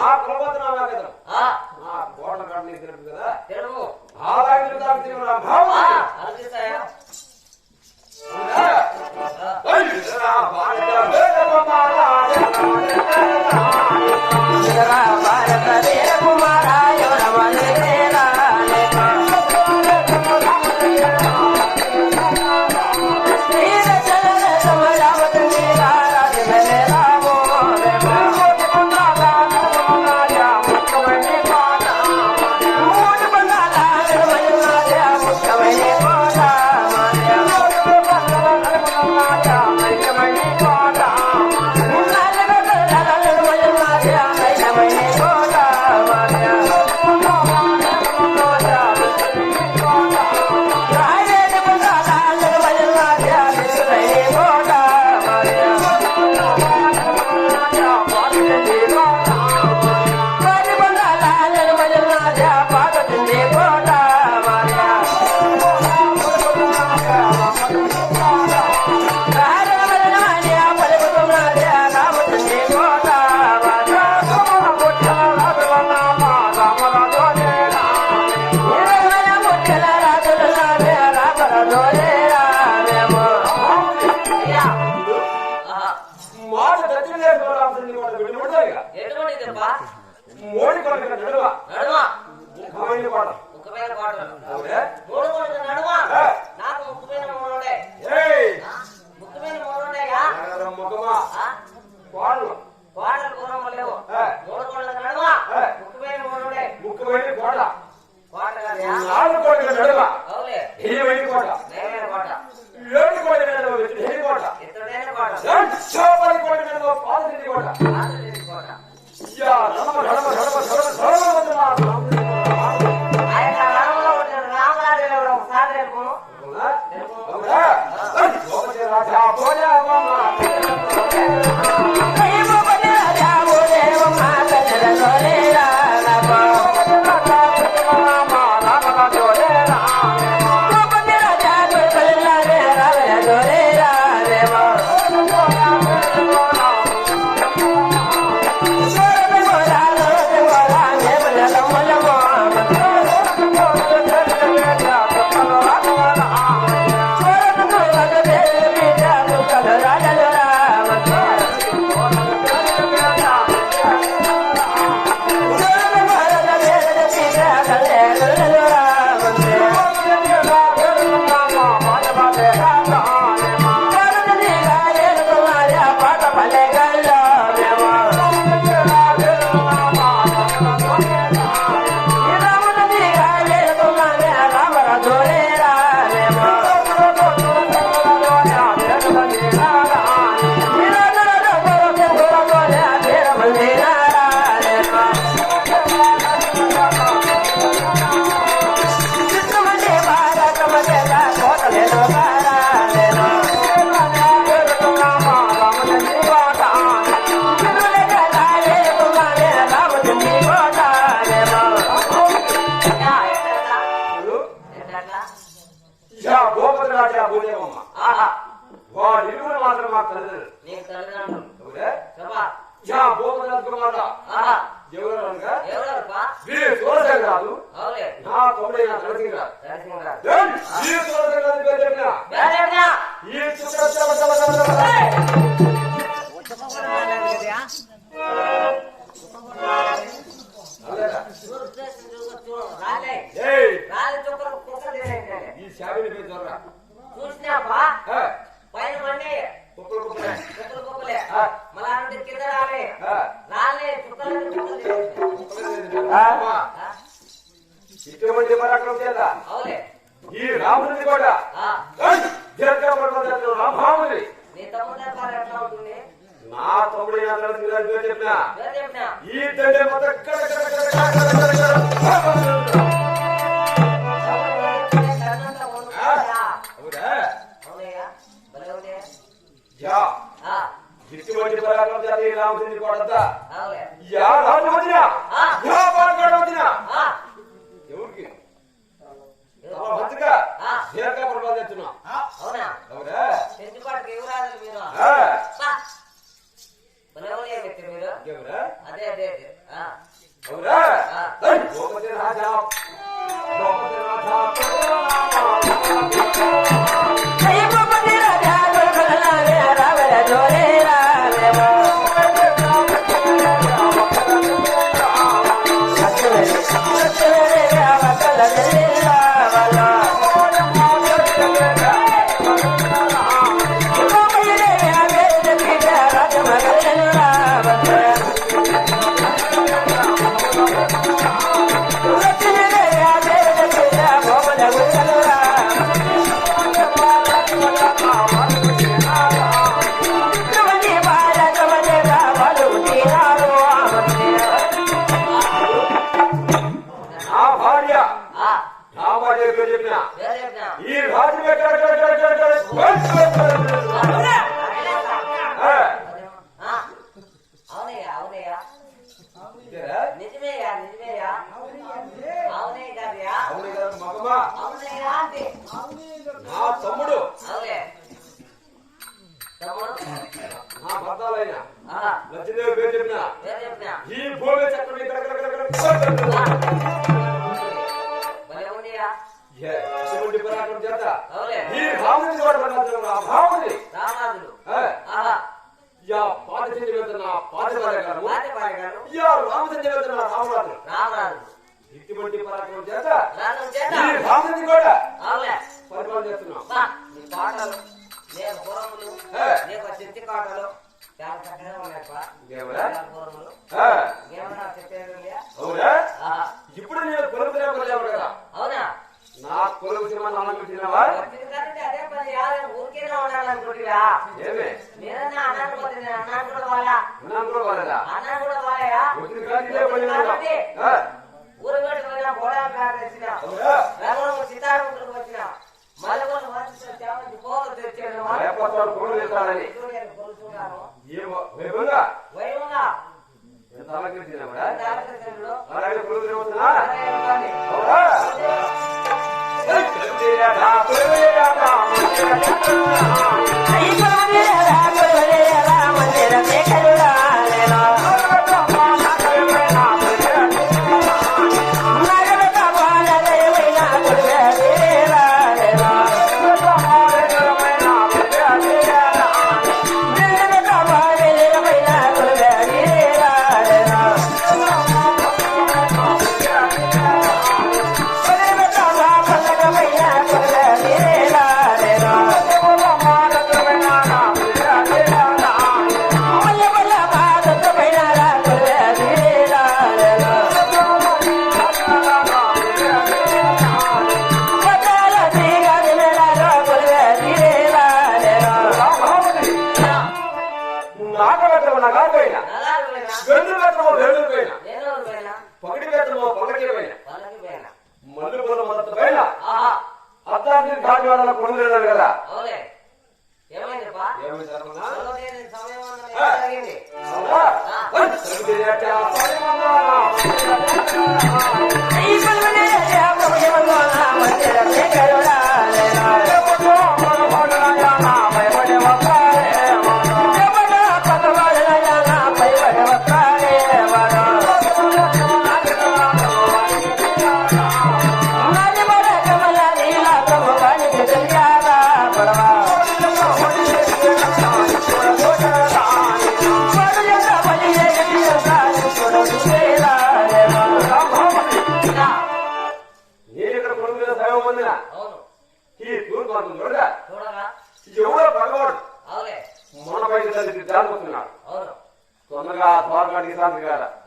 આ ખબર ಮಾಡ ದತ್ತಿಲೇ ಗೋರಾಂಸನ ನಿಮೋಡ ಬಿಟ್ಟು ಮುಡದಗ ಎಟ್ಟೋಡಿದಪ್ಪ ಮೋಡಿ ಕೊರಕ ನಡುವ ನಡುವ ಮುಖವೇನ ಪಾಡ ಮುಖವೇನ ಪಾಡ ಹೌದೇ ಮೋಡ ಮೋಡ ನಡುವ ನಾಕು ಮುಖವೇನ ಮೋಡೋಡೆ ಏಯ್ ಮುಖವೇನ ಮೋಡೋಡೆಗ ಮುಖಮ ಪಾಡ ಪಾಡಲು ಕೊರಮಲ್ಲೇ వీరు తోడసంగాలు నా తోడైన నరసింగారు వీరు తోడసంగాలు పేరు చెప్పినా ఈ చుట్ట చమ చమ చమ చమ ఈ శావిని పేరు చూడరా రాముంది కూడా జీలకర్ర పడుతుంది రాముంది నా తమ్ముడు చెప్పిన ఈ తండ్రి మొత్తం ఇటువంటి ప్రకారం జరిగే రామచంద్రుడి పడద్దా యా రాజు వదినా యా పరకాడు వదినా ఎవరికి భద్రగా నేను ఎక్కడ ప్రమాదం చేస్తున్నా అవునా? ఎందుకు ఎవరాదు మీరు? పేరు చెప్పిన? ఈ రాజు నా తమ్ముడు. నా భర్తలైన. లక్ష్మీదేవి పేరు చెప్పిన? ఈ భూమి చక్రం యొక్క శక్తి కోటలు. చాలా చక్కగా ఇప్పుడు నేను కొలుపు లేకపోలేవు కదా? అవునా? నా కొలుపు సినిమా అనుకుంటున్నావా అదే పని. ఊరికే కూడా వాళ్ళ అన్నాను రేపొస్తాడు గురువు చేస్తాడని వైభవంగా. ఎంత అలంకరించినా కూడా అలాగే గురువు తిరుగుతున్నా అయ్యా చెల్లు బెత్తమో వెళ్ళు పోయిన పగిడి బెత్తమో పగటి పోయిన మల్లు పొలం మొత్తం పోయిన అద్దాన్ని ధాన్యాల కొనుగోలు కదా ఏమైంది 三十个了